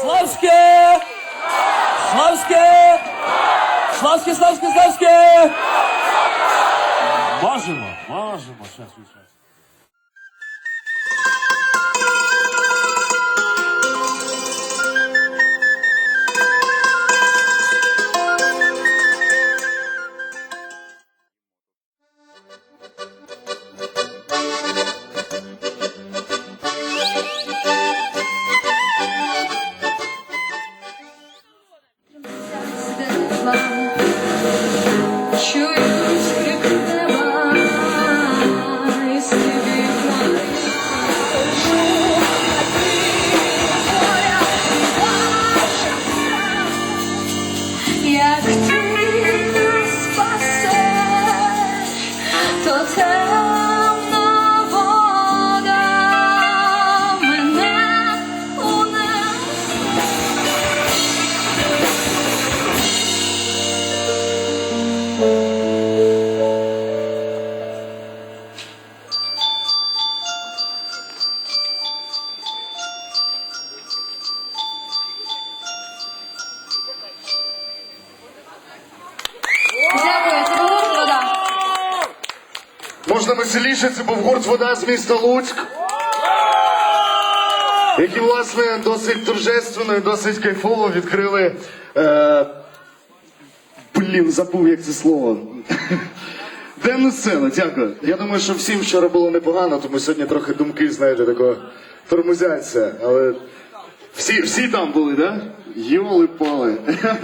Славське! Славське! Славське, славське, славське! Можемо, можемо, щас, щас. sure Можна веселіше, це був гурт вода з міста Луцьк. Які, власне, досить торжественно і досить кайфово відкрили. Е... Блін, забув, як це слово. Денну сцену, дякую. Я думаю, що всім вчора було непогано, тому сьогодні трохи думки, знаєте, такого тормозяться. Але всі, всі там були, да? Йоли пали.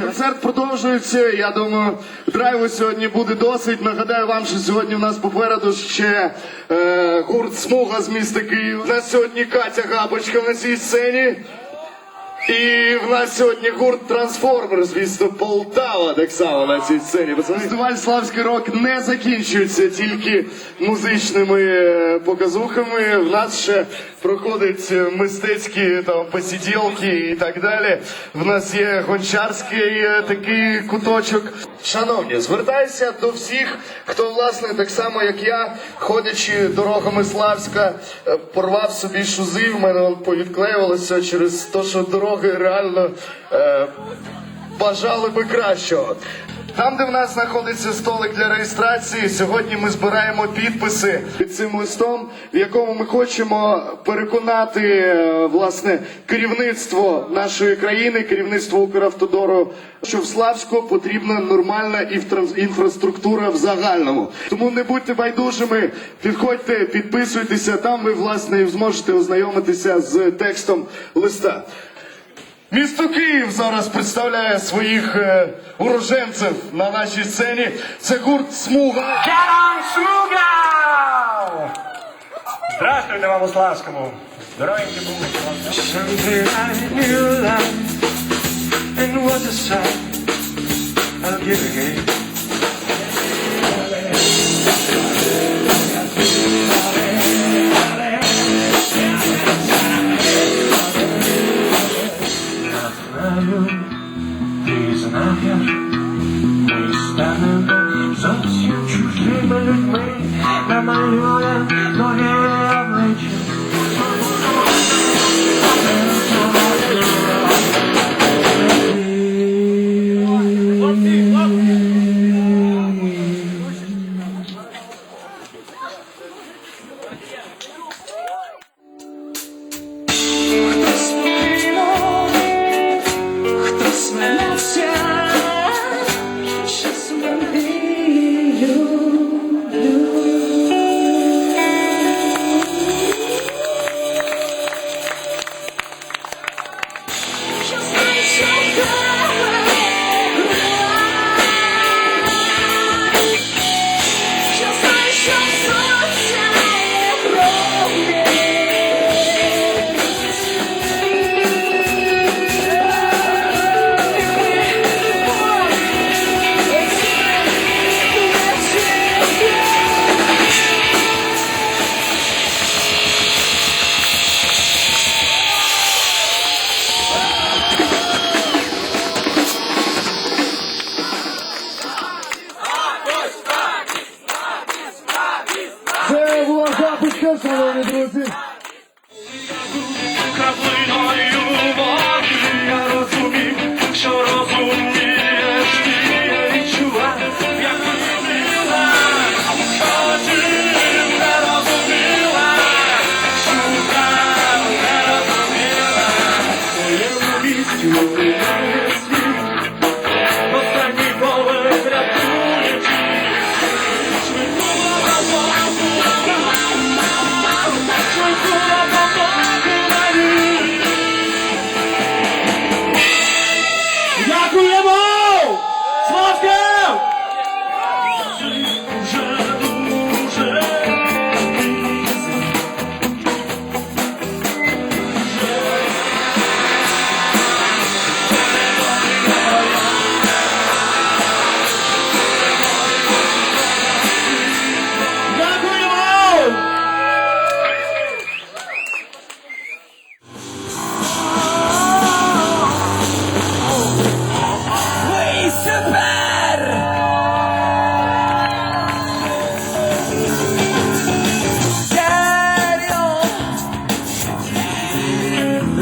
Концерт продовжується. Я думаю, драйву сьогодні буде досить. Нагадаю вам, що сьогодні в нас попереду ще е, гурт Смуга з міста Київ. У нас сьогодні Катя Габочка на цій сцені. І в нас сьогодні гурт Трансформер з Полтава, так само на цій сцені. Фестиваль Славський рок не закінчується тільки музичними е, показухами. В нас ще проходять мистецькі там посиділки і так далі. В нас є гончарський е, такий куточок. Шановні, звертаюся до всіх, хто власне так само як я, ходячи дорогами Славська, е, порвав собі шузи. В мене повідклеювалося через те, що дороги реально е, бажали би кращого. Там, де в нас знаходиться столик для реєстрації, сьогодні ми збираємо підписи під цим листом, в якому ми хочемо переконати е, власне керівництво нашої країни, керівництво Укравтодору, що в Славську потрібна нормальна інфра- інфраструктура в загальному. Тому не будьте байдужими, підходьте, підписуйтеся. Там ви власне зможете ознайомитися з текстом листа. Місто Київ зараз представляє своїх е, уроженців на нашій сцені. Це гурт Смуга. Керам Смуга! Здравствуйте вам, Славському. Здоровенькі були. Christmas. Yeah.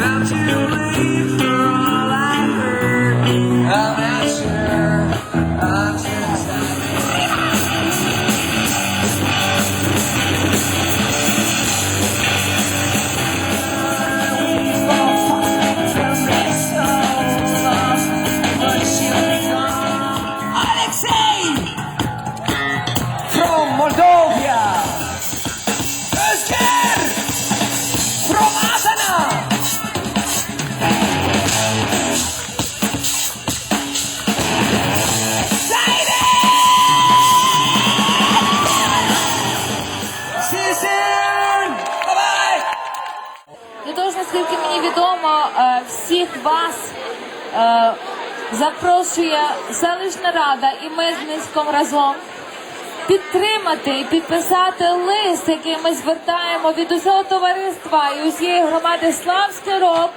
Without you, leave the всіх вас е, запрошує селищна рада і ми з Минськом разом підтримати і підписати лист, який ми звертаємо від усього товариства і усієї громади Славський Рог.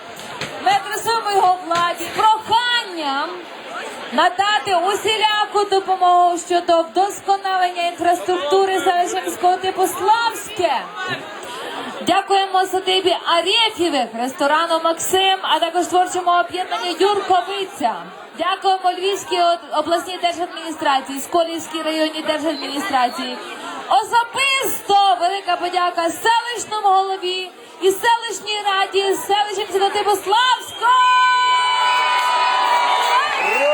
Ми адресуємо його владі проханням надати усіляку допомогу щодо вдосконалення інфраструктури селища типу Славське. Дякуємо садибі Арєфєвих, ресторану Максим, а також творчому об'єднанню Юрковиця. Дякуємо Львівській обласній держадміністрації, Сколівській районній держадміністрації. Особисто велика подяка селищному голові і селищній раді, селища міського типу Славсько!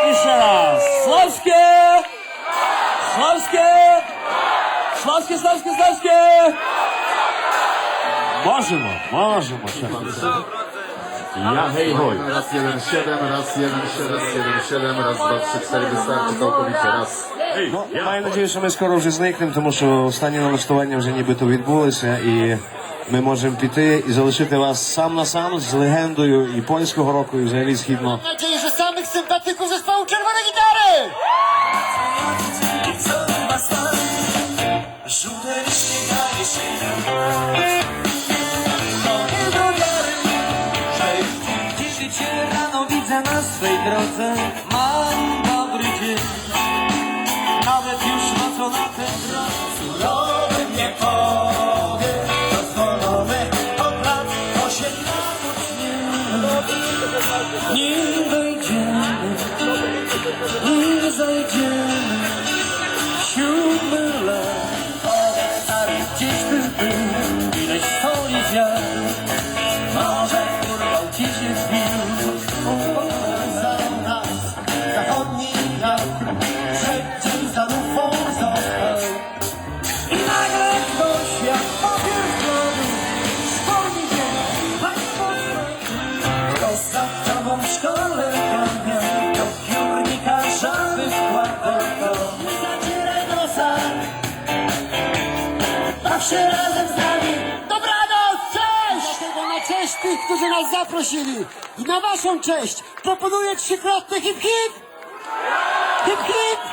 І ще раз. Славське! Славське! Славське, славське, славське! Можемо, можемо. Ja, hej, hoj. Raz, jeden, siedem, raz, jeden, siedem, jeden, siedem, raz, dwa, trzy, cztery, wystarczy całkowicie, raz. Ну, я маю надію, що ми скоро вже зникнемо, тому що останні налаштування вже нібито відбулися, і ми можемо піти і залишити вас сам на сам з легендою і польського року, і взагалі східно. Mam nadzieję, że samych sympatyków zespołu Czerwone Gitary! Żółte liście daje się swej drodze. Mam dobry dzień. Nawet już nocą na tę drodze Surowy mnie powie. Dozwolony od lat osiemnastu Nim wejdziemy Nim zajdziemy tych, którzy nas zaprosili i na waszą cześć proponuję trzykrotny hip hip! Hip hip!